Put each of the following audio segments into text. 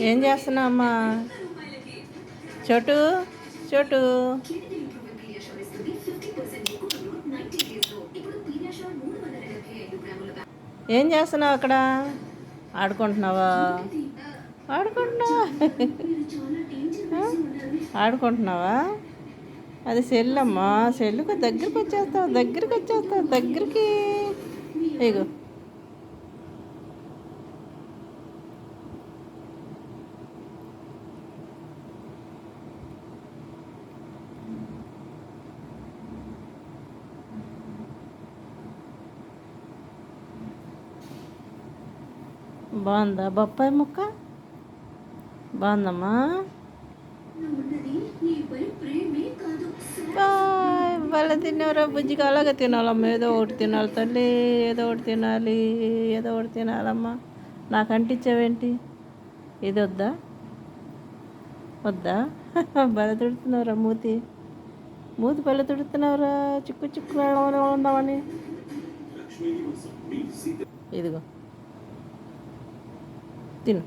ఏం చేస్తున్నామ్మా చోటు చోటు. ఏం చేస్తున్నావు అక్కడ? ఆడుకుంటున్నావా? ఆడుకుంటున్నావా? ఆడుకుంటున్నావా? అది సెల్ అమ్మా సెల్లుకు దగ్గరికి వచ్చేస్తావు దగ్గరికి వచ్చేస్తావు దగ్గరికి. ఇగో. బాగుందా? బొప్పాయి ముక్క? బాగుందమ్మా. బాయ్ వాళ్ళ తిన్నారా బుజ్జిగా అలాగే తినాలమ్మా. ఏదో ఒకటి తినాలి తల్లి ఏదో ఒకటి తినాలి ఏదో ఒకటి తినాలమ్మా. నాకు అంటించావేంటి ఇది వద్దా? వద్దా? బల తుడుతున్నావురా మూతి. మూతి బల తుడుతున్నావురా. చిక్కు చిక్కు ఉందామని. ఇదిగో. తిను.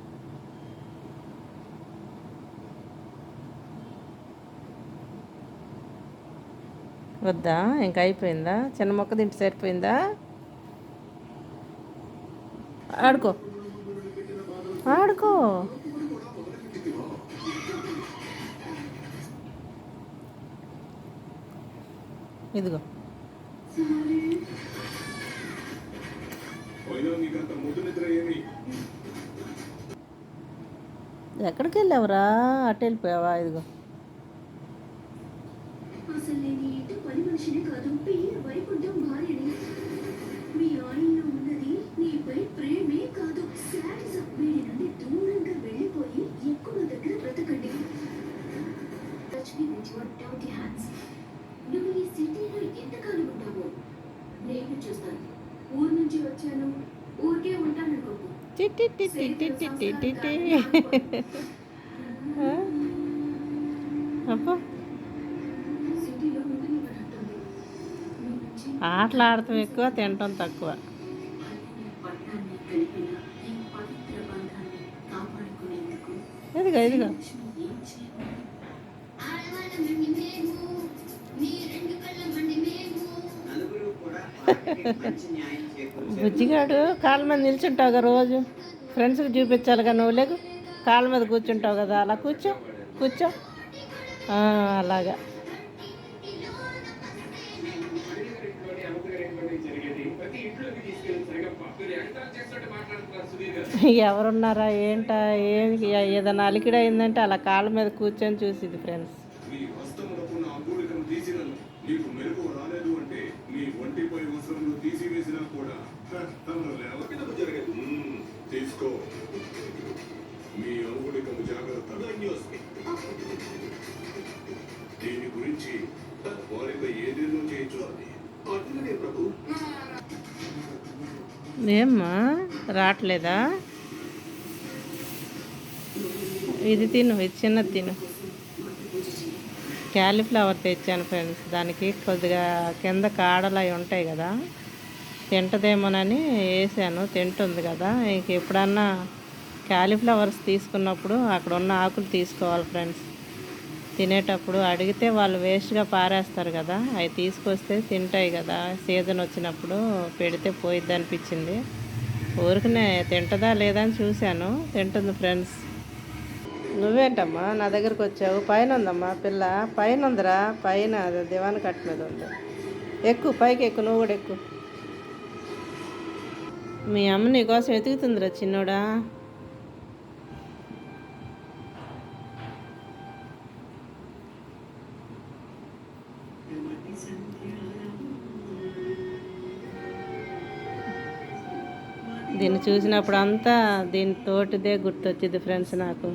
వద్దా? ఇంకా అయిపోయిందా? చిన్న మొక్క తింటే సరిపోయిందా? ఆడుకో. ఆడుకో. ఇదిగో. ఎక్కడికి వెళ్ళావురా అటు వెళ్ళిపోయావా? ఇదిగో. అబ్బా ఆటలు ఆడటం ఎక్కువ తినటం తక్కువ. ఇదిగో ఇదిగో. బుజ్జిగాడు కాళ్ళ మీద నిల్చుంటావు కదా రోజు. ఫ్రెండ్స్కి చూపించాలి కదా నువ్వు. లేకు కాళ్ళ మీద కూర్చుంటావు కదా. అలా కూర్చో కూర్చో. అలాగా. ఎవరున్నారా? ఏంటా? ఏం ఏదైనా అలికిడి అయిందంటే అలా కాళ్ళ మీద కూర్చొని చూసింది ఫ్రెండ్స్ తీసుకో. మీ అంగుళికము జాగ్రత్త. దీని గురించి వారిపై ఏదేదో చేయొచ్చు. అది అట్లనే ప్రభు ఏమ్మా రావట్లేదా? ఇది తిను ఇది చిన్నది తిను. క్యాలీఫ్లవర్ తెచ్చాను ఫ్రెండ్స్ దానికి కొద్దిగా కింద కాడలు అవి ఉంటాయి కదా. తింటదేమోనని వేసాను. తింటుంది కదా. ఇంక ఎప్పుడన్నా క్యాలీఫ్లవర్స్ తీసుకున్నప్పుడు అక్కడ ఉన్న ఆకులు తీసుకోవాలి ఫ్రెండ్స్. తినేటప్పుడు అడిగితే వాళ్ళు వేస్ట్గా పారేస్తారు కదా. అవి తీసుకొస్తే తింటాయి కదా. సీజన్ వచ్చినప్పుడు పెడితే పోయిద్ది అనిపించింది. ఊరికనే తింటదా లేదా అని చూశాను. తింటుంది ఫ్రెండ్స్. నువ్వేంటమ్మా? నా దగ్గరకు వచ్చావు. పైన ఉందమ్మా పిల్ల. పైన ఉందిరా. పైన అది దివాన్ కట్ మీద ఉంది. ఎక్కువ పైకి ఎక్కువ నువ్వు కూడా ఎక్కువ మీ అమ్మ నీకోసం వెతుకుతుందిరా చిన్నోడా. దీన్ని చూసినప్పుడు అంతా దీని తోటిదే గుర్తొచ్చింది ఫ్రెండ్స్ నాకు.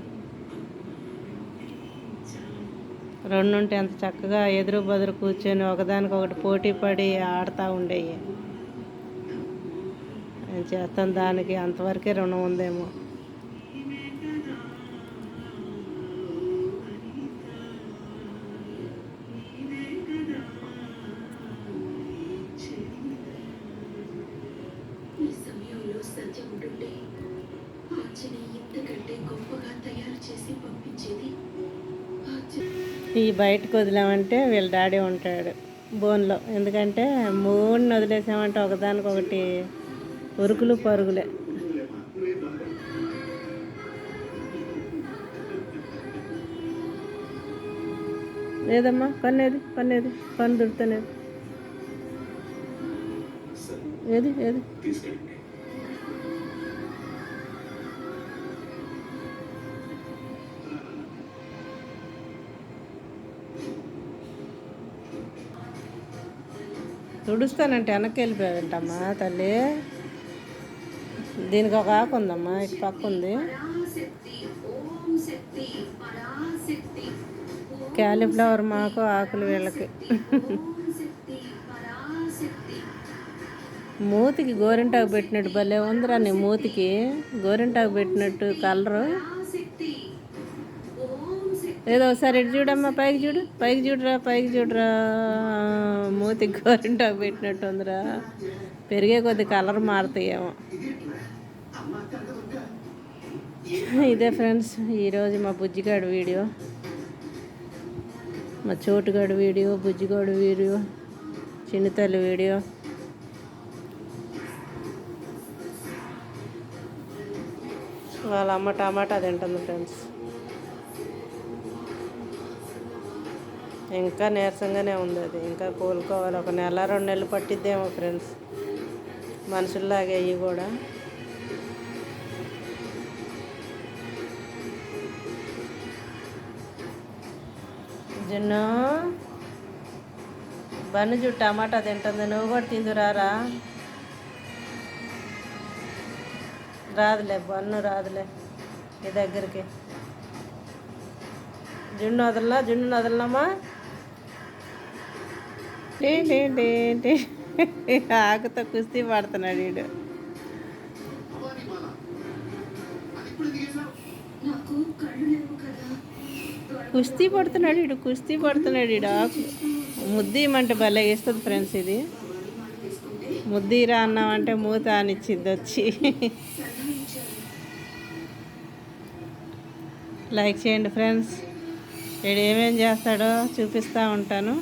రెండు ఉంటే అంత చక్కగా ఎదురు బదురు కూర్చొని ఒకదానికి ఒకటి పోటీ పడి ఆడుతూ ఉండేవి నేను చేస్తాను. దానికి అంతవరకే రుణం ఉందేమో. ఈ బయటకు వదిలామంటే వీళ్ళ డాడీ ఉంటాడు బోన్లో. ఎందుకంటే మూడుని వదిలేసామంటే ఒకదానికొకటి ఉరుకులు పరుగులే. లేదమ్మా పన్నేది పన్నేది పన్ను దుడుతనేది ఏది ఏది? తుడుస్తానంటే వెనక్కి వెళ్ళిపోయాదంటమ్మా తల్లి. దీనికి ఒక ఆకు ఉందమ్మా ఇటు పక్క ఉంది. క్యాలీఫ్లవర్ మాకు ఆకులు వీళ్ళకి. మూతికి గోరింటాకు పెట్టినట్టు భలే ఉందిరా నీ మూతికి. గోరింటాకు పెట్టినట్టు కలరు. ఏదో ఒకసారి ఇటు చూడమ్మా పైకి చూడు పైకి చూడరా పైకి చూడరా. మూతికి గోరింటాకు పెట్టినట్టు ఉందిరా. పెరిగే కొద్ది కలర్ మారుతాయేమో. ఇదే ఫ్రెండ్స్ ఈరోజు మా బుజ్జిగాడు వీడియో. మా చోటుగాడు వీడియో బుజ్జిగాడు వీడియో చిన్నతల్లి వీడియో. వాళ్ళ అమ్మ టమాటా తింటుంది ఫ్రెండ్స్. ఇంకా నీరసంగానే ఉంది అది. ఇంకా కోలుకోవాలి. ఒక నెల రెండు నెలలు పట్టిద్దేమో ఫ్రెండ్స్. మనుషుల్లాగే అయ్యి కూడా. జున్ను బన్ను జు టమాటా తింటుంది. నువ్వు కూడా తిందురారా రాదులే బన్ను రాదులే నీ దగ్గరికి. జున్ను వదలనా? జున్ను ఏంటి ఆకుతో కుస్తీ పడుతున్నాడు వీడు నాకు కళ్ళు లేవు కదా. కుస్తీ పడుతున్నాడు ఇడు కుస్తీ పడుతున్నాడు ఇడ ఆకు. ముద్దీయమంటే భలే ఇస్తుంది ఫ్రెండ్స్ ఇది. ముద్దీరా అన్నామంటే మూత అనిచ్చింది వచ్చి. లైక్ చేయండి ఫ్రెండ్స్. వీడు ఏమేం చేస్తాడో చూపిస్తూ ఉంటాను.